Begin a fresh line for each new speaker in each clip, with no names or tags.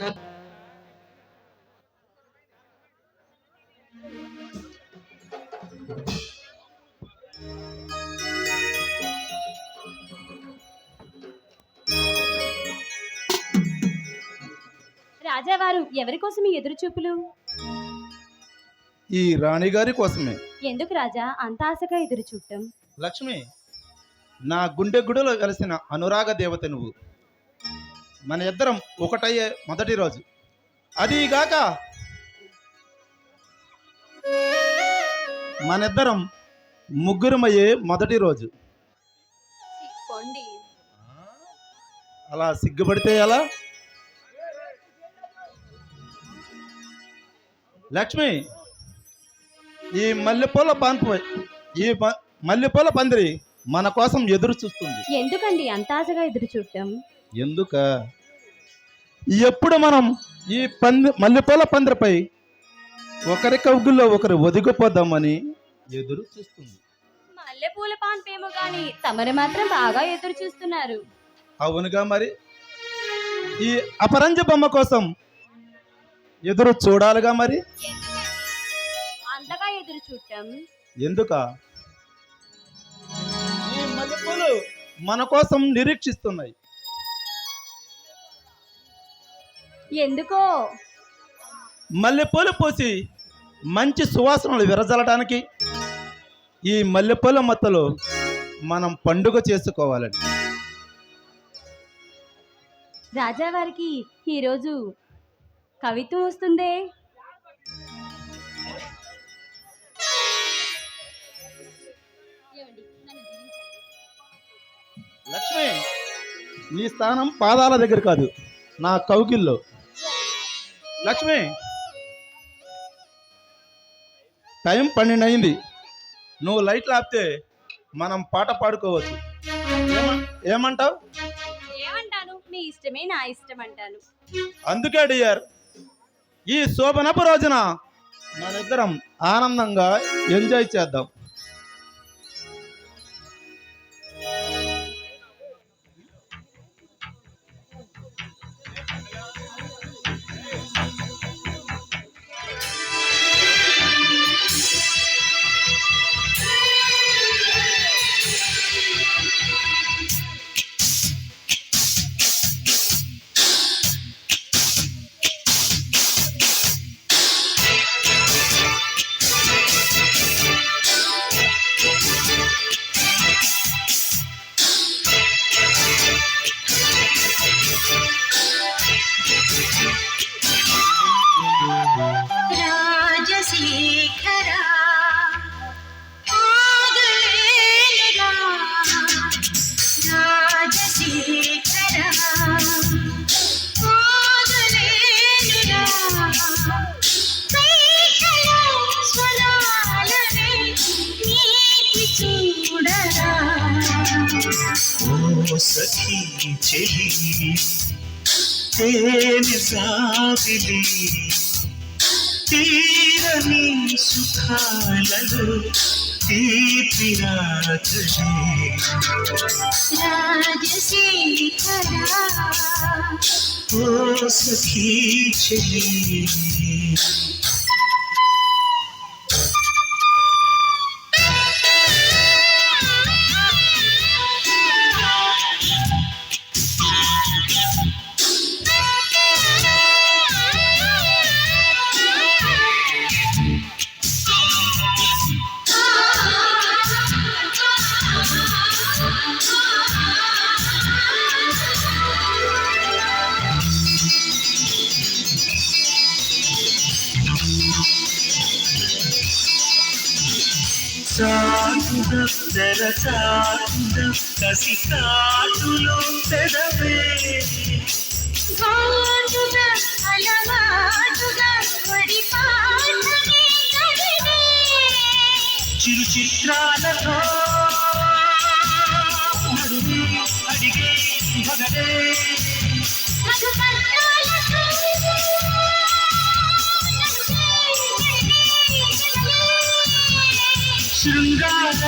రాజావారు ఎవరి కోసం ఈ ఎదురు చూపులు?
ఈ రాణిగారి కోసమే.
ఎందుకు రాజా అంత ఆశగా ఎదురు చూడటం?
లక్ష్మి నా గుండె గుడిలో కలిసిన అనురాగ దేవత నువ్వు. మన ఇద్దరం ఒకటయ్యే మొదటి రోజు. అదీగాక మనిద్దరం ముగ్గురమయ్యే మొదటి రోజు. అలా సిగ్గుపడితే ఎలా? లక్ష్మి ఈ మల్లెపూల పాన్పు ఈ మల్లెపూల పందిరి మన కోసం ఎదురు చూస్తుంది.
ఎందుకండి అంత ఆశగా ఎదురు చూడటం?
ఎందుక? ఎప్పుడు మనం ఈ పంది మల్లెపూల పందిరిపై ఒకరి కవుగుల్లో ఒకరు ఒదిగిపోదామని ఎదురు చూస్తుంది.
మల్లెపూల పాన్పేమో తమరు మాత్రం బాగా ఎదురు చూస్తున్నారు.
అవునుగా మరి. ఈ అపరంజ బొమ్మ కోసం ఎదురు చూడాలిగా మరి.
అంతగా ఎదురు చూడటం.
ఎందుక? ఈ మల్లెపూలు మన కోసం నిరీక్షిస్తున్నాయి.
ఎందుకో?
మల్లెపూలు పూసి మంచి సువాసనలు విరజల్లడానికి ఈ మల్లెపూల మొత్తలో మనం పండుగ చేసుకోవాలని.
రాజావారికి ఈరోజు కవిత్వం వస్తుందే?
లక్ష్మి నీ స్థానం పాదాల దగ్గర కాదు నా కౌగిల్లో. లక్ష్మి. టైం పన్నెండు అయింది నువ్వు లైట్లు ఆపితే మనం పాట పాడుకోవచ్చు. ఏమ- ఏమంటావ్?
ఏమంటాను? మీ ఇష్టమే నా ఇష్టం అంటాను.
అందుకే డియర్ ఈ శోభనపు రోజున మనిద్దరం ఆనందంగా ఎంజాయ్ చేద్దాం.
సఖీ చెలి తేనె సాగిలి తీరని సుఖాలలో తీపి రాత్రి
రాజశేఖరా.
ఓ సఖీ చెలి. సాగుద తెరచాంద కసి కాటులో తెరవే
వాటుగా అలవాటుగా వడి
చిరు చిత్రాలతో అడిగే భగలే
మధుపత్రాలతో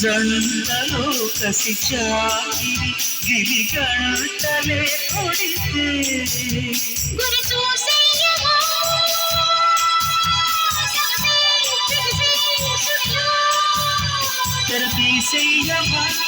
చూడగా
ఓ సఖీ చెలి తేనె సాగిలే
కన్నెగా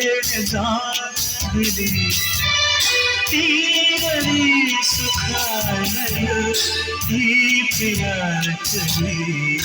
जागली तेरी सुखानल ही प्यार चली।